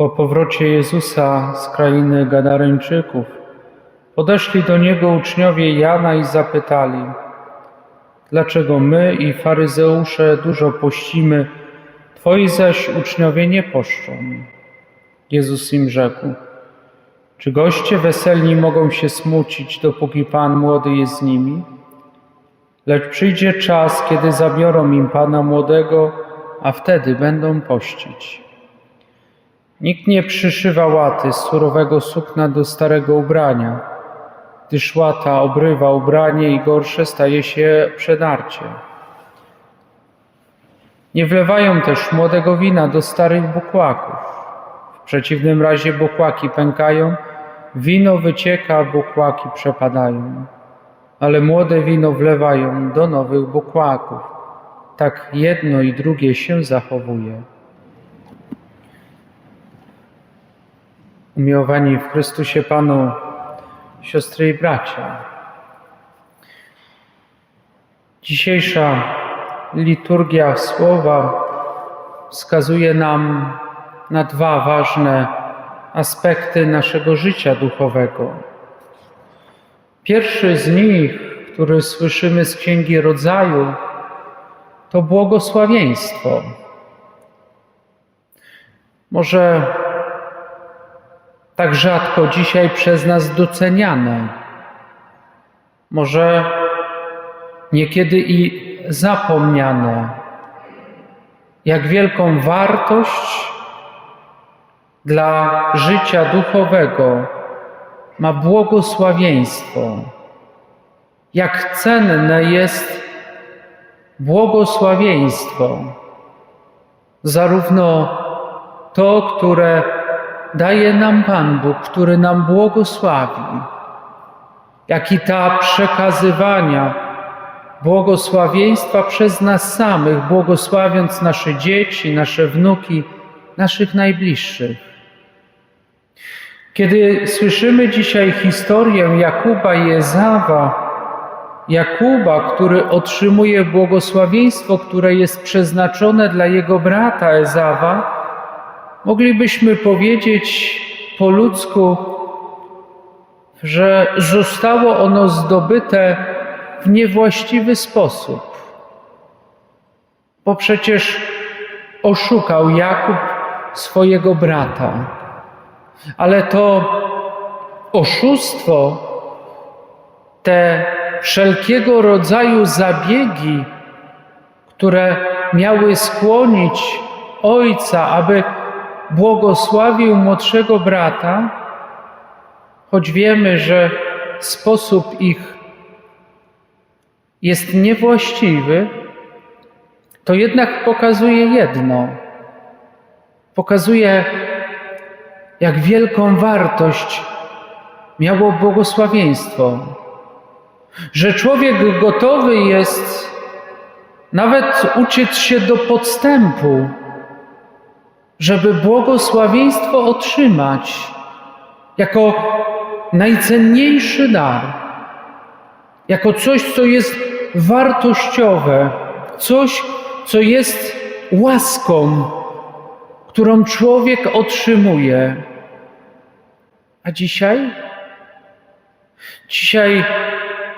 Po powrocie Jezusa z krainy Gadareńczyków podeszli do Niego uczniowie Jana i zapytali Dlaczego my i faryzeusze dużo pościmy, Twoi zaś uczniowie nie poszczą? Jezus im rzekł Czy goście weselni mogą się smucić, dopóki Pan młody jest z nimi? Lecz przyjdzie czas, kiedy zabiorą im Pana młodego, a wtedy będą pościć. Nikt nie przyszywa łaty z surowego sukna do starego ubrania, gdyż łata obrywa ubranie i gorsze staje się przedarcie. Nie wlewają też młodego wina do starych bukłaków. W przeciwnym razie bukłaki pękają, wino wycieka, bukłaki przepadają. Ale młode wino wlewają do nowych bukłaków. Tak jedno i drugie się zachowuje. Umiłowani w Chrystusie Panu, siostry i bracia. Dzisiejsza liturgia słowa wskazuje nam na dwa ważne aspekty naszego życia duchowego. Pierwszy z nich, który słyszymy z Księgi Rodzaju, to błogosławieństwo. Może tak rzadko dzisiaj przez nas doceniane, może niekiedy i zapomniane, jak wielką wartość dla życia duchowego ma błogosławieństwo, jak cenne jest błogosławieństwo, zarówno to, które daje nam Pan Bóg, który nam błogosławi, jak i ta przekazywania błogosławieństwa przez nas samych, błogosławiąc nasze dzieci, nasze wnuki, naszych najbliższych. Kiedy słyszymy dzisiaj historię Jakuba i Ezawa, Jakuba, który otrzymuje błogosławieństwo, które jest przeznaczone dla jego brata Ezawa, moglibyśmy powiedzieć po ludzku, że zostało ono zdobyte w niewłaściwy sposób. Bo przecież oszukał Jakub swojego brata. Ale to oszustwo, te wszelkiego rodzaju zabiegi, które miały skłonić ojca, aby błogosławił młodszego brata, choć wiemy, że sposób ich jest niewłaściwy, to jednak pokazuje jedno. Pokazuje, jak wielką wartość miało błogosławieństwo. Że człowiek gotowy jest nawet uciec się do podstępu, żeby błogosławieństwo otrzymać jako najcenniejszy dar, jako coś, co jest wartościowe, coś, co jest łaską, którą człowiek otrzymuje. A dzisiaj? Dzisiaj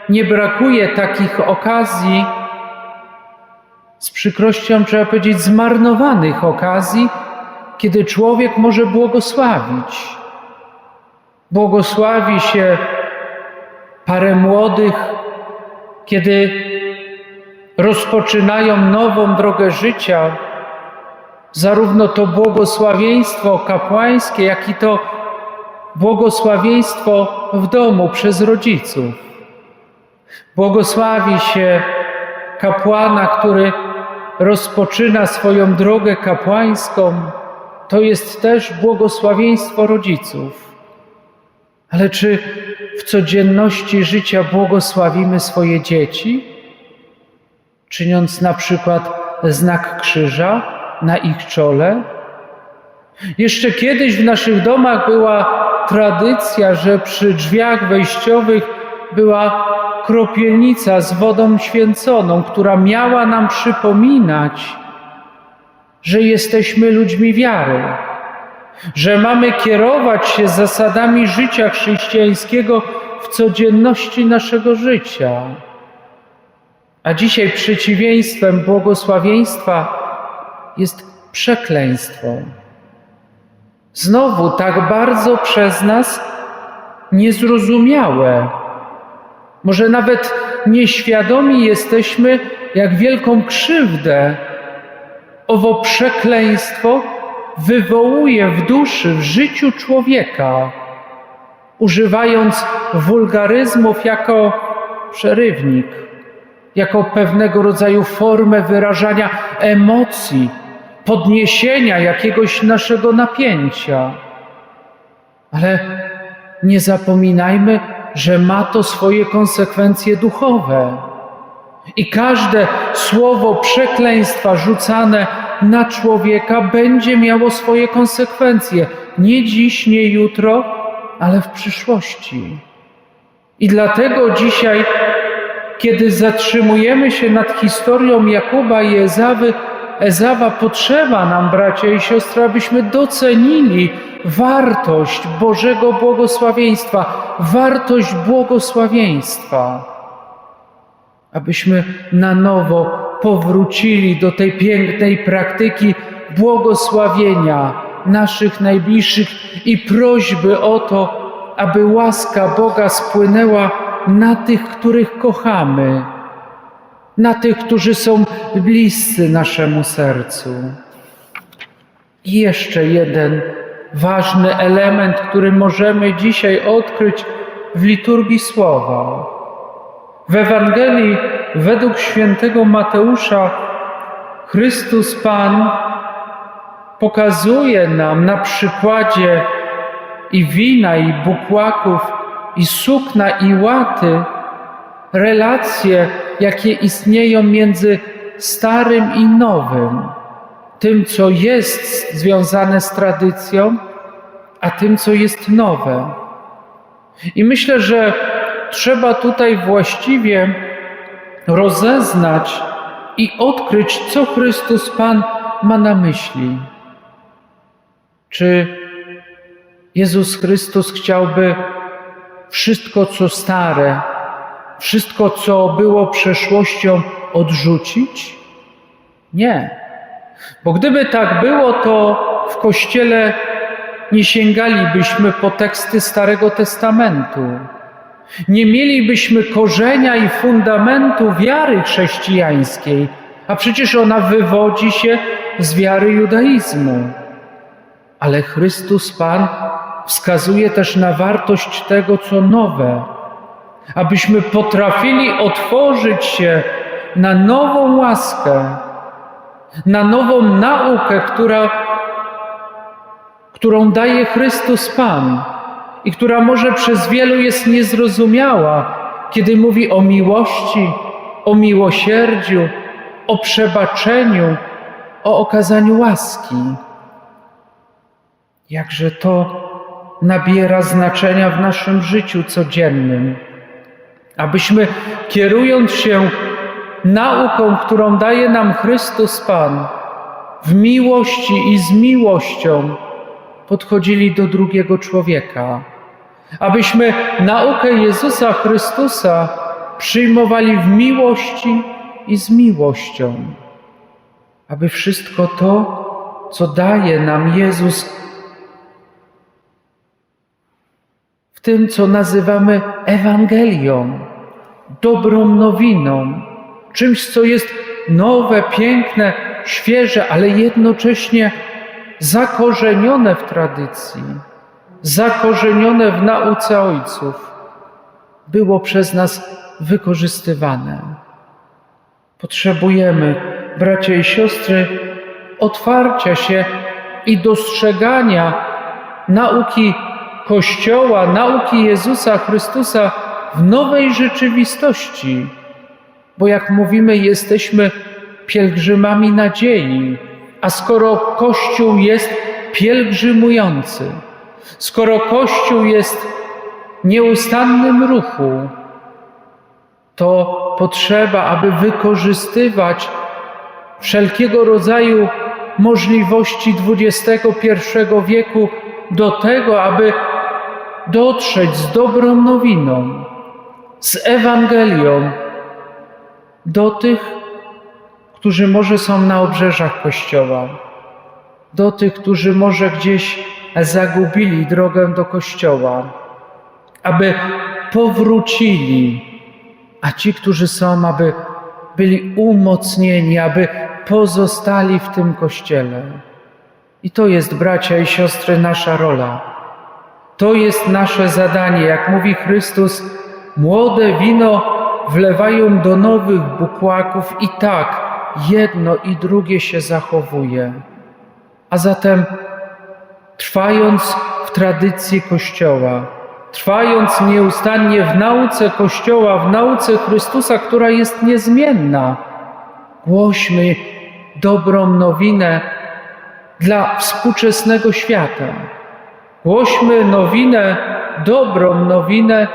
nie brakuje takich okazji, z przykrością trzeba powiedzieć, zmarnowanych okazji, kiedy człowiek może błogosławić. Błogosławi się parę młodych, kiedy rozpoczynają nową drogę życia, zarówno to błogosławieństwo kapłańskie, jak i to błogosławieństwo w domu przez rodziców. Błogosławi się kapłana, który rozpoczyna swoją drogę kapłańską, to jest też błogosławieństwo rodziców. Ale czy w codzienności życia błogosławimy swoje dzieci, czyniąc na przykład znak krzyża na ich czole? Jeszcze kiedyś w naszych domach była tradycja, że przy drzwiach wejściowych była kropielnica z wodą święconą, która miała nam przypominać, że jesteśmy ludźmi wiary, że mamy kierować się zasadami życia chrześcijańskiego w codzienności naszego życia. A dzisiaj przeciwieństwem błogosławieństwa jest przekleństwo. Znowu tak bardzo przez nas niezrozumiałe. Może nawet nieświadomi jesteśmy, jak wielką krzywdę owo przekleństwo wywołuje w duszy, w życiu człowieka, używając wulgaryzmów jako przerywnik, jako pewnego rodzaju formę wyrażania emocji, podniesienia jakiegoś naszego napięcia. Ale nie zapominajmy, że ma to swoje konsekwencje duchowe. I każde słowo przekleństwa rzucane na człowieka będzie miało swoje konsekwencje. Nie dziś, nie jutro, ale w przyszłości. I dlatego dzisiaj, kiedy zatrzymujemy się nad historią Jakuba i Ezawy, Ezawa potrzeba nam, bracia i siostry, abyśmy docenili wartość Bożego błogosławieństwa, wartość błogosławieństwa, abyśmy na nowo powrócili do tej pięknej praktyki błogosławienia naszych najbliższych i prośby o to, aby łaska Boga spłynęła na tych, których kochamy, na tych, którzy są bliscy naszemu sercu. I jeszcze jeden ważny element, który możemy dzisiaj odkryć w liturgii słowa. W Ewangelii według świętego Mateusza Chrystus Pan pokazuje nam na przykładzie i wina, i bukłaków, i sukna, i łaty relacje, jakie istnieją między starym i nowym, tym, co jest związane z tradycją, a tym, co jest nowe. I myślę, że trzeba tutaj właściwie rozeznać i odkryć, co Chrystus Pan ma na myśli. Czy Jezus Chrystus chciałby wszystko, co stare, wszystko, co było przeszłością, odrzucić? Nie. Bo gdyby tak było, to w Kościele nie sięgalibyśmy po teksty Starego Testamentu. Nie mielibyśmy korzenia i fundamentu wiary chrześcijańskiej, a przecież ona wywodzi się z wiary judaizmu. Ale Chrystus Pan wskazuje też na wartość tego, co nowe, abyśmy potrafili otworzyć się na nową łaskę, na nową naukę, która, którą daje Chrystus Pan i która może przez wielu jest niezrozumiała, kiedy mówi o miłości, o miłosierdziu, o przebaczeniu, o okazaniu łaski. Jakże to nabiera znaczenia w naszym życiu codziennym, abyśmy kierując się nauką, którą daje nam Chrystus Pan, w miłości i z miłością podchodzili do drugiego człowieka, abyśmy naukę Jezusa Chrystusa przyjmowali w miłości i z miłością, aby wszystko to, co daje nam Jezus, w tym, co nazywamy Ewangelią, dobrą nowiną, czymś, co jest nowe, piękne, świeże, ale jednocześnie zakorzenione w tradycji, zakorzenione w nauce ojców, było przez nas wykorzystywane. Potrzebujemy, bracia i siostry, otwarcia się i dostrzegania nauki Kościoła, nauki Jezusa Chrystusa w nowej rzeczywistości. Bo jak mówimy, jesteśmy pielgrzymami nadziei, a skoro Kościół jest pielgrzymujący, skoro Kościół jest w nieustannym ruchu, to potrzeba, aby wykorzystywać wszelkiego rodzaju możliwości XXI wieku do tego, aby dotrzeć z dobrą nowiną, z Ewangelią do tych, którzy może są na obrzeżach Kościoła, do tych, którzy może gdzieś zagubili drogę do Kościoła, aby powrócili, a ci, którzy są, aby byli umocnieni, aby pozostali w tym Kościele. I to jest, bracia i siostry, nasza rola. To jest nasze zadanie. Jak mówi Chrystus, młode wino wlewają do nowych bukłaków i tak jedno i drugie się zachowuje. A zatem trwając w tradycji Kościoła, trwając nieustannie w nauce Kościoła, w nauce Chrystusa, która jest niezmienna, głośmy dobrą nowinę dla współczesnego świata. Głośmy nowinę, dobrą nowinę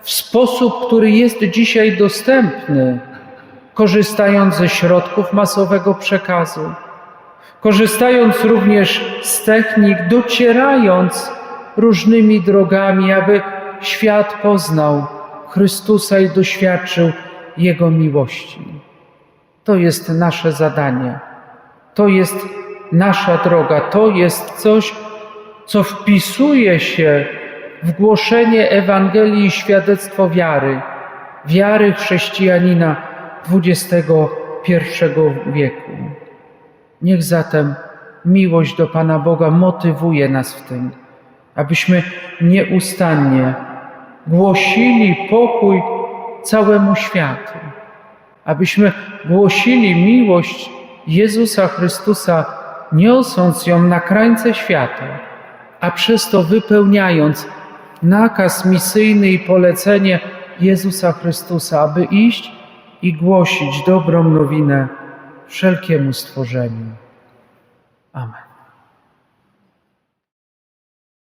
w sposób, który jest dzisiaj dostępny, korzystając ze środków masowego przekazu, korzystając również z technik, docierając różnymi drogami, aby świat poznał Chrystusa i doświadczył Jego miłości. To jest nasze zadanie, to jest nasza droga, to jest coś, co wpisuje się w głoszenie Ewangelii i świadectwo wiary, wiary chrześcijanina XXI wieku. Niech zatem miłość do Pana Boga motywuje nas w tym, abyśmy nieustannie głosili pokój całemu światu, abyśmy głosili miłość Jezusa Chrystusa, niosąc ją na krańce świata, a przez to wypełniając nakaz misyjny i polecenie Jezusa Chrystusa, aby iść i głosić dobrą nowinę wszelkiemu stworzeniu. Amen.